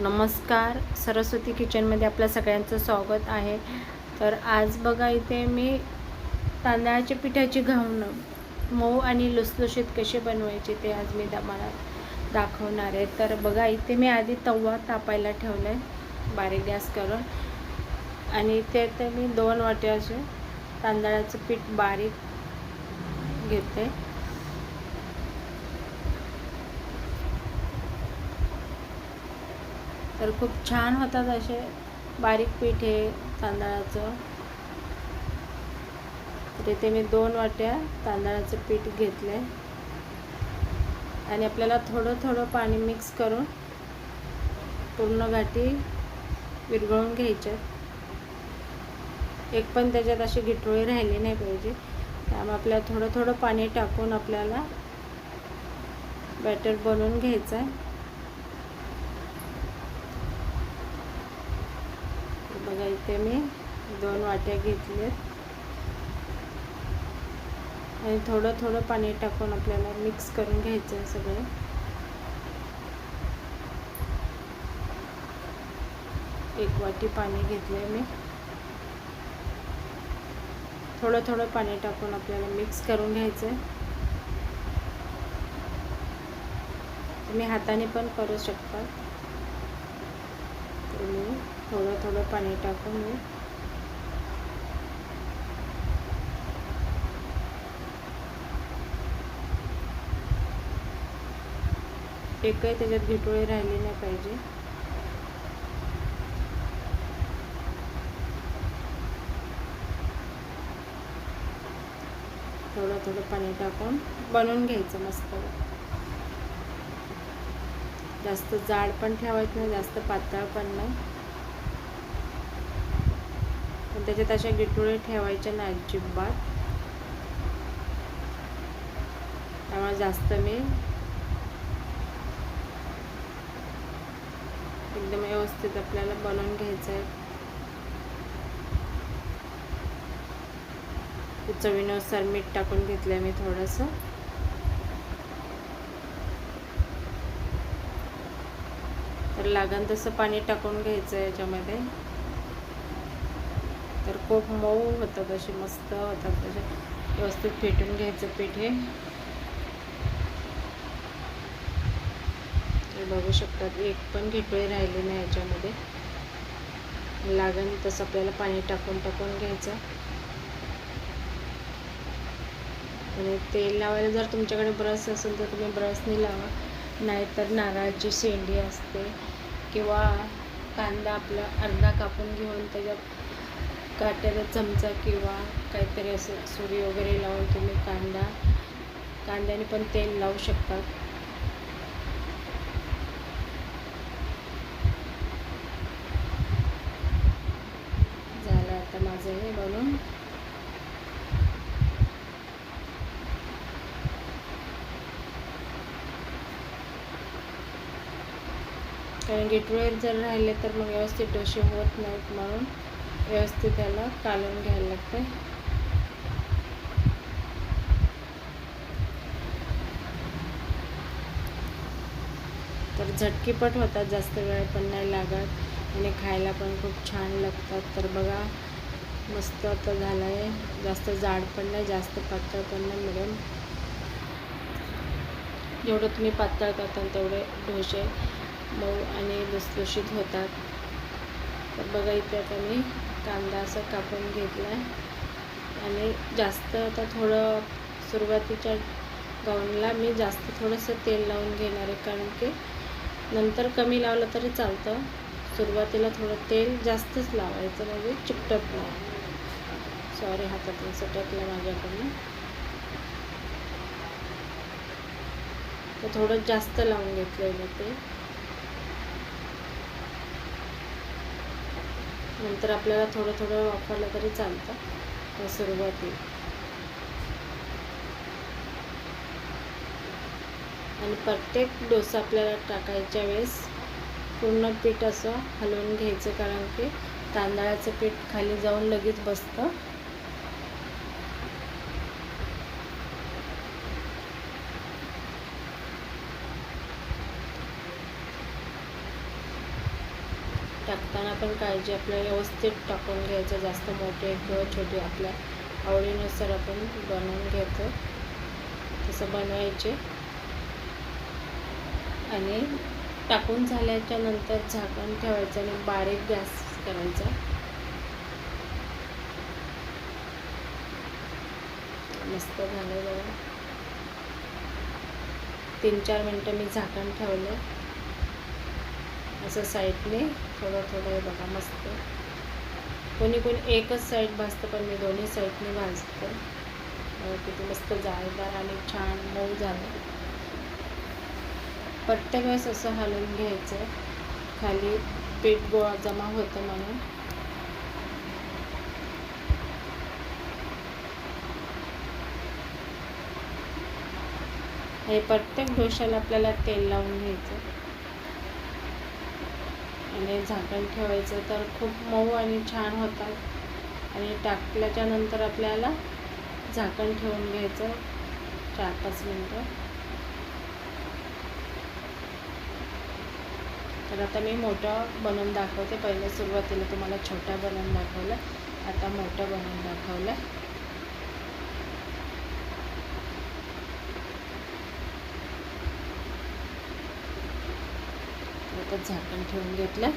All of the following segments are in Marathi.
नमस्कार. सरस्वती किचनमध्ये आपल्या सगळ्यांचं स्वागत आहे. तर आज बघा इथे मी तांदळाच्या पिठाची घावणं मऊ आणि लुसलुशीत कसे बनवायचे ते आज मी मला दाखवणार आहे. तर बघा इथे मी आधी तवा तापायला ठेवला आहे बारीक गॅस करून. आणि इथे तर मी दोन वाटे असे तांदळाचं पीठ बारीक घेते. तर खूप छान होतात असे बारीक पीठ आहे तांदळाचं. तर इथे मी दोन वाट्या तांदळाचं पीठ घेतलं आहे आणि आपल्याला थोडं थोडं पाणी मिक्स करून पूर्ण गाठी विरघळून घ्यायच्यात एक पण त्याच्यात अशी गिटोळी राहिली नाही पाहिजे. त्यामुळे आपल्याला थोडं थोडं पाणी टाकून आपल्याला बॅटर बनवून घ्यायचं आहे बघा इथे मी. दोन वाट्या घेतल्यात आणि थोडं थोडं पाणी टाकून आपल्याला मिक्स करून घ्यायचं आहे सगळं. एक वाटी पाणी घेतलं आहे मी. थोडं थोडं पाणी टाकून आपल्याला मिक्स करून घ्यायचं आहे. तुम्ही हाताने पण करू शकता. तुम्ही थोडं थोडं पाणी टाकून मी एकही त्याच्यात गिटोळी राहिली नाही पाहिजे. थोडं थोडं पाणी टाकून बनवून घ्यायचं मस्त. जास्त जाड पण ठेवायचं नाही जास्त पातळ पण नाही. पण त्याच्यात अशा गिटुळे ठेवायच्या नाही अजिबात. त्यामुळे जास्त मी एकदम व्यवस्थित आपल्याला बनवून घ्यायचं आहे चवीनुसार मीठ टाकून घेतलं आहे मी थोडंसं. तर लागन तसं पाणी टाकून घ्यायचं आहे याच्यामध्ये. खूप मऊ होतात असे मस्त होतात कसे व्यवस्थित फेटून घ्यायचं पीठ हे. बघू शकतात एक पण घेटोळी राहिली नाही याच्यामध्ये. लागण तसं आपल्याला पाणी टाकून टाकून घ्यायचं. आणि तेल लावायला जर तुमच्याकडे ब्रश असेल तर तुम्ही ब्रशने लावा. नाहीतर नारळाची शेंडी असते किंवा कांदा आपला अर्धा कापून घेऊन त्याच्यात काट्याचा चमचा किंवा काहीतरी असं सुरी वगैरे लावून तुम्ही कांदा कांद्याने पण तेल लावू शकतात झालं आता माझं हे बनून कारण गेटवेअर जर राहिले तर मग व्यवस्थित डोसे होत नाहीत म्हणून. व्यवस्थित त्याला कालवून घ्यायला लागते तर झटकीपट होतात जास्त वेळ पण नाही लागत आणि खायला पण खूप छान लागतात. तर बघा मस्त आता झालं आहे जास्त जाड पण नाही जास्त पातळ पण नाही मिळेल जेवढं तुम्ही पातळ करता तेवढे ढोसे मऊ आणि लुसलुशीत होतात. तर बघा इथे आता मी कांदा असं कापून घेतला आहे आणि जास्त आता थोडं सुरुवातीच्या गाऊनला मी जास्त थोडंसं तेल लावून घेणार आहे कारण की नंतर कमी लावलं तरी चालतं. सुरुवातीला थोडं तेल जास्तच लावायचं म्हणजे चिकटत नाही. सॉरी हातातून सटकलं माझ्याकडून. तर थोडं जास्त लावून घेतलं आहे मी ते नंतर आपल्याला थोडं थोडं वापरलं तरी चालतं. सुरुवाती आणि प्रत्येक डोसा आपल्याला टाकायच्या वेळेस पूर्ण पीठ असं हलवून घ्यायचं कारण की तांदळाचं पीठ खाली जाऊन लगेच बसतं. त्यांना पण काळजी आपल्याला व्यवस्थित टाकून घ्यायचं. जास्त मोठे किंवा छोटे आपल्या आवडीनुसार आपण बनवून घेतो. तसं बनवायचे. आणि टाकून झाल्याच्यानंतर झाकण ठेवायचं आणि बारीक गॅस करायचा. मस्त झालं बघा. तीन चार मिनटं मी झाकण ठेवलं. असं साईडने थोडं थोडं बघा मस्त. कोणी कोणी एकच साईड भाजतं पण मी दोन्ही साईडने भाजते. किती मस्त जाळीदार आणि छान मऊ झालं. प्रत्येक वेळेस असं हलवून घ्यायचं. खाली पीठ गोळा जमा होतं म्हणून. हे प्रत्येक डोशाला आपल्याला तेल लावून घ्यायचं. आणि झाकण ठेवायचं तर खूप मऊ आणि छान होतात. आणि टाकल्याच्या नंतर आपल्याला झाकण ठेवून घ्यायचं चार पाच मिनटं. तर आता मी मोठं बनवून दाखवते. पहिल्या सुरुवातीला तुम्हाला छोटा बनवून दाखवलं. आता मोठं बनवून दाखवलं. एकच झाकण ठेवून घेतलं.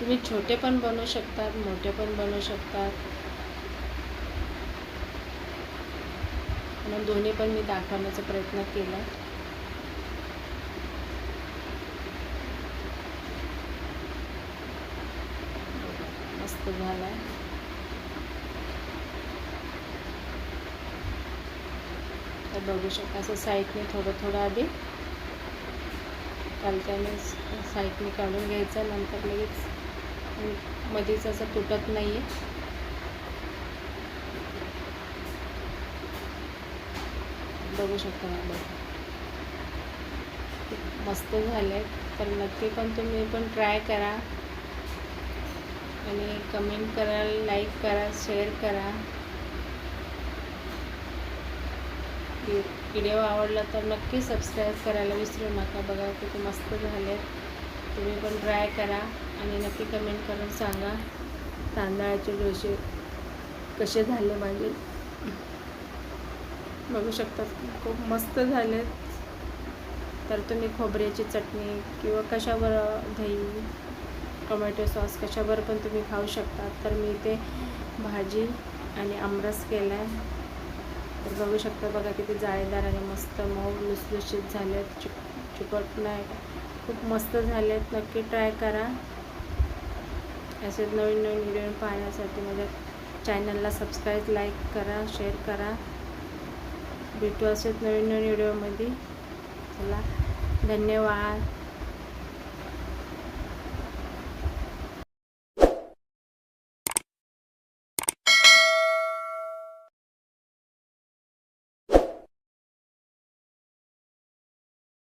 तुम्ही छोटे पण बनवू शकतात मोठे पण बनवू शकतात. म्हणून दोन्ही पण मी दाखवण्याचा प्रयत्न केला. मस्त झालाय तर बघू शकता असं साईडने थोडं थोडं आधी. पालत्याने साईडने काढून घ्यायचं नंतर लगेच मध्येच असं तुटत नाही आहे बघू शकता बघ मस्त झाले तर नक्की पण तुम्ही पण ट्राय करा. आणि कमेंट करा लाईक करा शेअर करा. व्हिडिओ आवडला तर नक्की सबस्क्राईब करायला विसरू नका. बघा किती मस्त झाले. तुम्ही पण ट्राय करा आणि नक्की कमेंट करून सांगा. तांदळाचे डोसे कसे झाले माझे? बघू शकतात खूप मस्त झाले. तर तुम्ही खोबऱ्याची चटणी किंवा कशावर दही टोमॅटो सॉस कशावर पण तुम्ही खाऊ शकता. तर मी इथे भाजी आणि आमरस केला आहे तर बघू शकता बघा किती जाळीदार आणि मस्त मऊ लुसलुशीत झाले आहेत चिक चिकट नाही. खूप मस्त झाले आहेत नक्की ट्राय करा. असे नवीन नवीन व्हिडिओ पाहण्यासाठी माझ्या चॅनलला सबस्क्राईब लाईक करा शेअर करा. भेटू असेच नवीन नवीन व्हिडिओमध्ये चला. धन्यवाद.